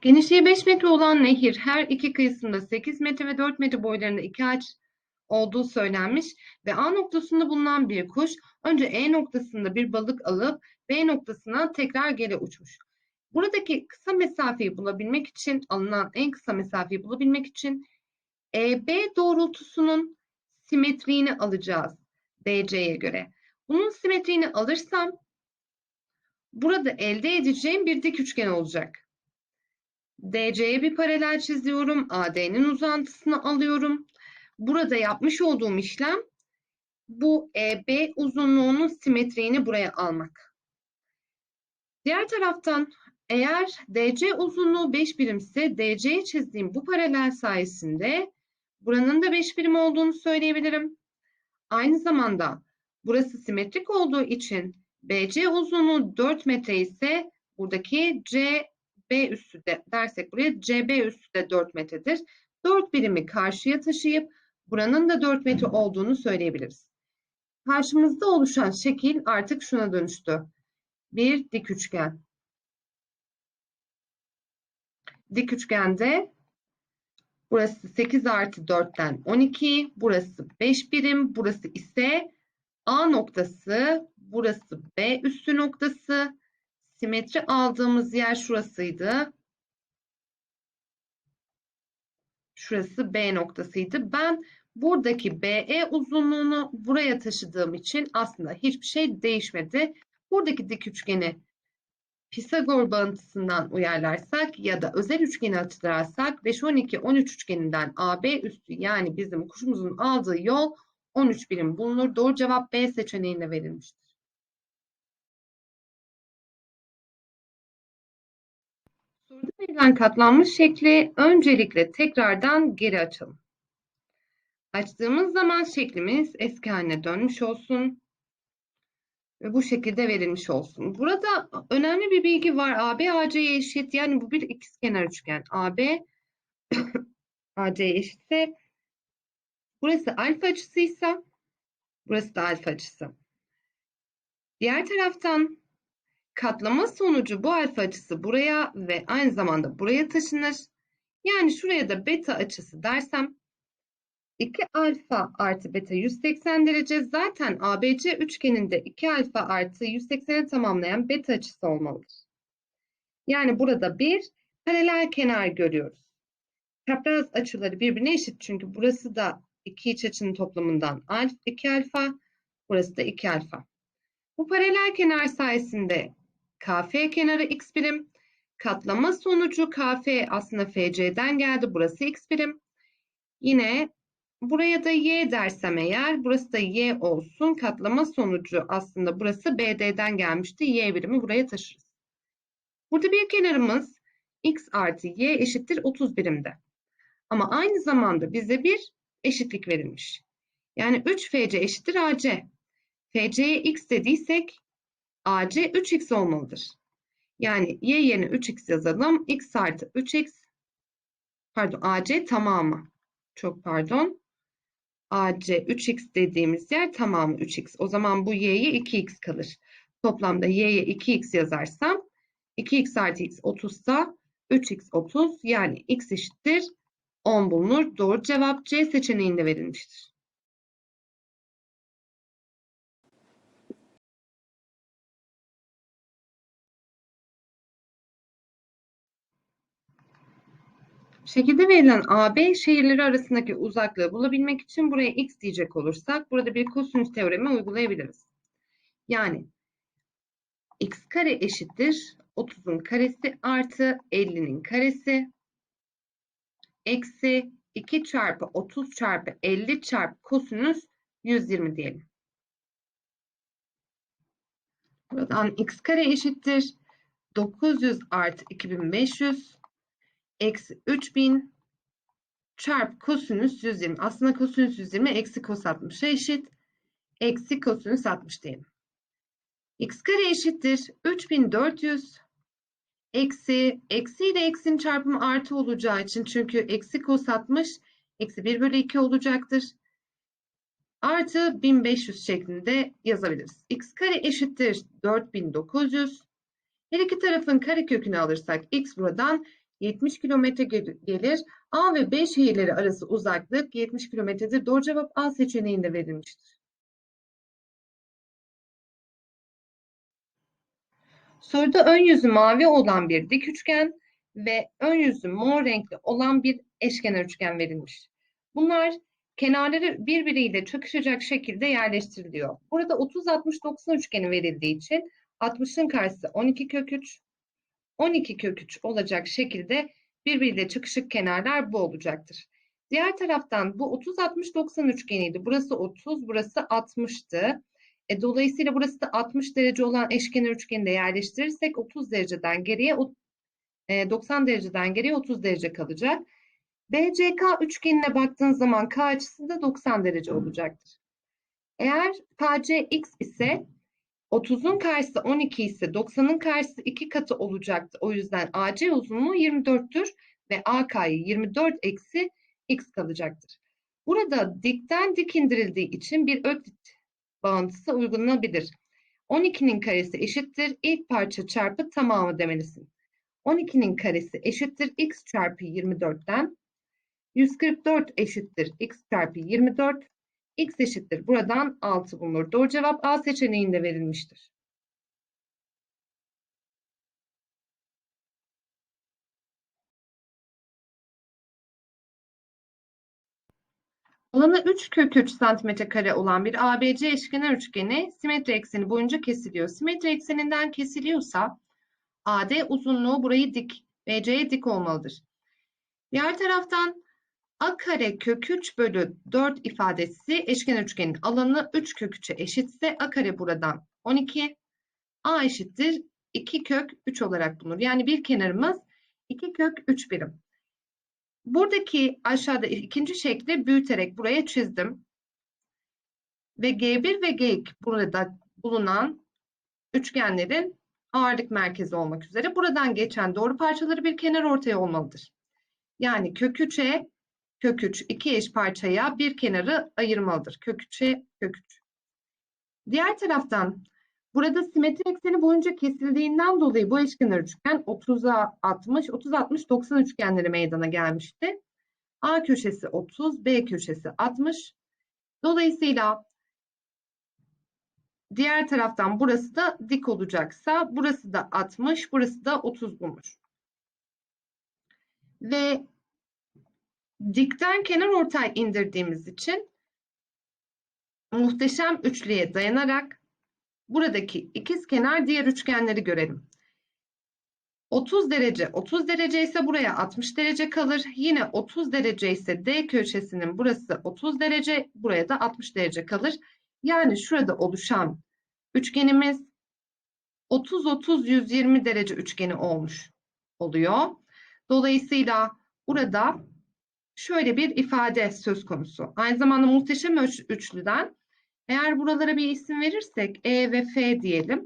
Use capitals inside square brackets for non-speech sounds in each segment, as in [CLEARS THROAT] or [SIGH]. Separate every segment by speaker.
Speaker 1: Genişliği 5 metre olan nehir her iki kıyısında 8 metre ve 4 metre boylarında iki ağaç olduğu söylenmiş ve A noktasında bulunan bir kuş önce E noktasında bir balık alıp B noktasına tekrar geri uçmuş. Buradaki kısa mesafeyi bulabilmek için, alınan en kısa mesafeyi bulabilmek için EB doğrultusunun simetriğini alacağız DC'ye göre. Bunun simetriğini alırsam burada elde edeceğim bir dik üçgen olacak. DC'ye bir paralel çiziyorum. AD'nin uzantısını alıyorum. Burada yapmış olduğum işlem bu EB uzunluğunun simetriğini buraya almak. Diğer taraftan eğer DC uzunluğu 5 birimse DC'ye çizdiğim bu paralel sayesinde buranın da 5 birim olduğunu söyleyebilirim. Aynı zamanda burası simetrik olduğu için BC uzunluğu 4 metre ise buradaki CB üssü de dersek buraya CB üssü de 4 metredir. 4 birimi karşıya taşıyıp buranın da 4 metre olduğunu söyleyebiliriz. Karşımızda oluşan şekil artık şuna dönüştü. Bir dik üçgen. Dik üçgende burası 8 artı 4'ten 12, burası 5 birim, burası ise A noktası, burası B üssü noktası. Simetri aldığımız yer şurasıydı. Şurası B noktasıydı. Ben buradaki BE uzunluğunu buraya taşıdığım için aslında hiçbir şey değişmedi. Buradaki dik üçgeni Pisagor bağıntısından uyarlarsak ya da özel üçgeni hatırlarsak 5, 12, 13 üçgeninden AB üstü yani bizim kuşumuzun aldığı yol 13 birim bulunur. Doğru cevap B seçeneğine verilmiştir. Soruda verilen katlanmış şekli öncelikle tekrardan geri açalım. Açtığımız zaman şeklimiz eski haline dönmüş olsun ve bu şekilde verilmiş olsun. Burada önemli bir bilgi var. AB AC'ye eşit. Yani bu bir ikizkenar üçgen. AB AC'ye [CLEARS THROAT] eşitse burası alfa açısıysa burası da alfa açısı. Diğer taraftan katlama sonucu bu alfa açısı buraya ve aynı zamanda buraya taşınır. Yani şuraya da beta açısı dersem 2 alfa artı beta 180 derece zaten ABC üçgeninde 2 alfa artı 180'i tamamlayan beta açısı olmalıdır. Yani burada bir paralel kenar görüyoruz. Çapraz açıları birbirine eşit çünkü burası da iki iç açının toplamından 2 alfa, burası da 2 alfa. Bu paralel kenar sayesinde KF kenarı x birim, katlama sonucu KF aslında FC'den geldi, burası x birim. Yine Buraya da y dersem eğer burası da y olsun. Katlama sonucu aslında burası BD'den gelmişti. Y birimi buraya taşırız. Burada bir kenarımız x artı y eşittir 30 birimde. Ama aynı zamanda bize bir eşitlik verilmiş. Yani 3 FC eşittir AC. FC'ye x dediysek AC 3x olmalıdır. Yani y yerine 3x yazalım. x artı 3x pardon AC tamamı. Çok pardon. AC 3x dediğimiz yer tamamı 3x. O zaman bu y'ye 2x kalır. Toplamda y'ye 2x yazarsam 2x artı x 30 ise 3x 30 yani x eşittir 10 bulunur. Doğru cevap C seçeneğinde verilmiştir. Şekilde verilen AB şehirleri arasındaki uzaklığı bulabilmek için buraya x diyecek olursak burada bir kosinüs teoremi uygulayabiliriz. Yani x kare eşittir 30'un karesi artı 50'nin karesi eksi 2 çarpı 30 çarpı 50 çarpı kosinüs 120 diyelim. Buradan x kare eşittir 900 artı 2500 eksi 3000 çarpı kosinüs 120. Aslında kosinüs 120 eksi kos 60'a eşit. Eksi kosinüs 60 diyelim. x kare eşittir 3400 eksi eksi ile eksinin çarpımı artı olacağı için çünkü eksi kos 60 eksi 1 bölü 2 olacaktır. Artı 1500 şeklinde yazabiliriz. x kare eşittir 4900. Her iki tarafın kare kökünü alırsak x buradan 70 kilometre gel- gelir. A ve B şehirleri arası uzaklık 70 kilometredir. Doğru cevap A seçeneğinde verilmiştir. Soruda ön yüzü mavi olan bir dik üçgen ve ön yüzü mor renkli olan bir eşkenar üçgen verilmiş. Bunlar kenarları birbiriyle çakışacak şekilde yerleştiriliyor. Burada 30-60-90 üçgeni verildiği için 60'ın karşısı 12 kök 3, 12 kök 3 olacak şekilde birbiriyle çakışık kenarlar bu olacaktır. Diğer taraftan bu 30-60-90 üçgeniydi. Burası 30, burası 60'tı. E, dolayısıyla burası da 60 derece olan eşkenar üçgeni de yerleştirirsek 30 dereceden geriye o- e, 90 dereceden geriye 30 derece kalacak. BCK üçgenine baktığın zaman K açısı da 90 derece olacaktır. Eğer KC x ise 30'un karşısı 12 ise 90'ın karşısı 2 katı olacaktı. O yüzden AC uzunluğu 24'tür ve AK'yı 24 eksi x kalacaktır. Burada dikten dik indirildiği için bir öklit bağıntısı uygulanabilir. 12'nin karesi eşittir ilk parça çarpı tamamı demelisin. 12'nin karesi eşittir x çarpı 24'ten 144 eşittir x çarpı 24. x eşittir buradan 6 bulunur. Doğru cevap A seçeneğinde verilmiştir. Alanı 3 kök 3 santimetre kare olan bir ABC eşkenar üçgeni simetri ekseni boyunca kesiliyor. Simetri ekseninden kesiliyorsa AD uzunluğu burayı dik, BC'ye dik olmalıdır. Diğer taraftan A kare kök 3 bölü 4 ifadesi eşkenar üçgenin alanı 3 kök 3'e eşitse A kare buradan 12. A eşittir 2 kök 3 olarak bulunur. Yani bir kenarımız 2 kök 3 birim. Buradaki aşağıda ikinci şekli büyüterek buraya çizdim. Ve G1 ve G2 burada bulunan üçgenlerin ağırlık merkezi olmak üzere buradan geçen doğru parçaları bir kenar ortaya olmalıdır. Yani kök 3'e kök 3 iki eş parçaya bir kenarı ayırmalıdır. Kök 3'e kök 3. Diğer taraftan burada simetri ekseni boyunca kesildiğinden dolayı bu eşkenar üçgen 30'a 60, 30 60 90 üçgenleri meydana gelmişti. A köşesi 30, B köşesi 60. Dolayısıyla diğer taraftan burası da dik olacaksa burası da 60, burası da 30 bulmuş. Ve dikten kenar ortay indirdiğimiz için muhteşem üçlüye dayanarak buradaki ikiz kenar diğer üçgenleri görelim. 30 derece 30 derece ise buraya 60 derece kalır. Yine 30 derece ise D köşesinin burası 30 derece buraya da 60 derece kalır. Yani şurada oluşan üçgenimiz 30 30 120 derece üçgeni olmuş oluyor. Dolayısıyla burada şöyle bir ifade söz konusu. Aynı zamanda muhteşem üç- üçlüden eğer buralara bir isim verirsek E ve F diyelim.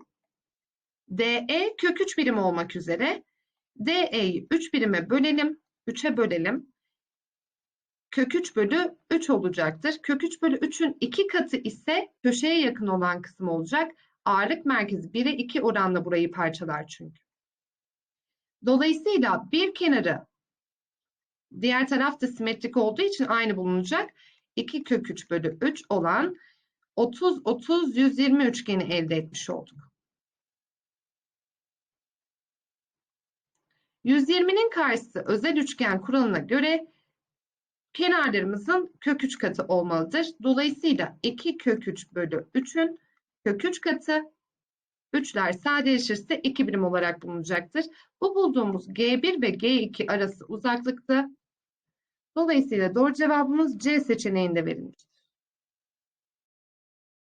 Speaker 1: DE kök 3 birim olmak üzere DE'yi 3 birime bölelim. 3'e bölelim. Kök 3 bölü 3 olacaktır. Kök 3 bölü 3'ün 2 katı ise köşeye yakın olan kısım olacak. Ağırlık merkezi 1'e 2 oranla burayı parçalar çünkü. Dolayısıyla bir kenarı diğer taraf da simetrik olduğu için aynı bulunacak. 2 kök 3 bölü 3 olan 30 30 120 üçgeni elde etmiş olduk. 120'nin karşısı özel üçgen kuralına göre kenarlarımızın kök 3 katı olmalıdır. Dolayısıyla 2 kök 3 bölü 3'ün kök 3 katı 3'ler sadeleşirse 2 birim olarak bulunacaktır. Bu bulduğumuz G1 ve G2 arası uzaklıktı. Dolayısıyla doğru cevabımız C seçeneğinde verilmiştir.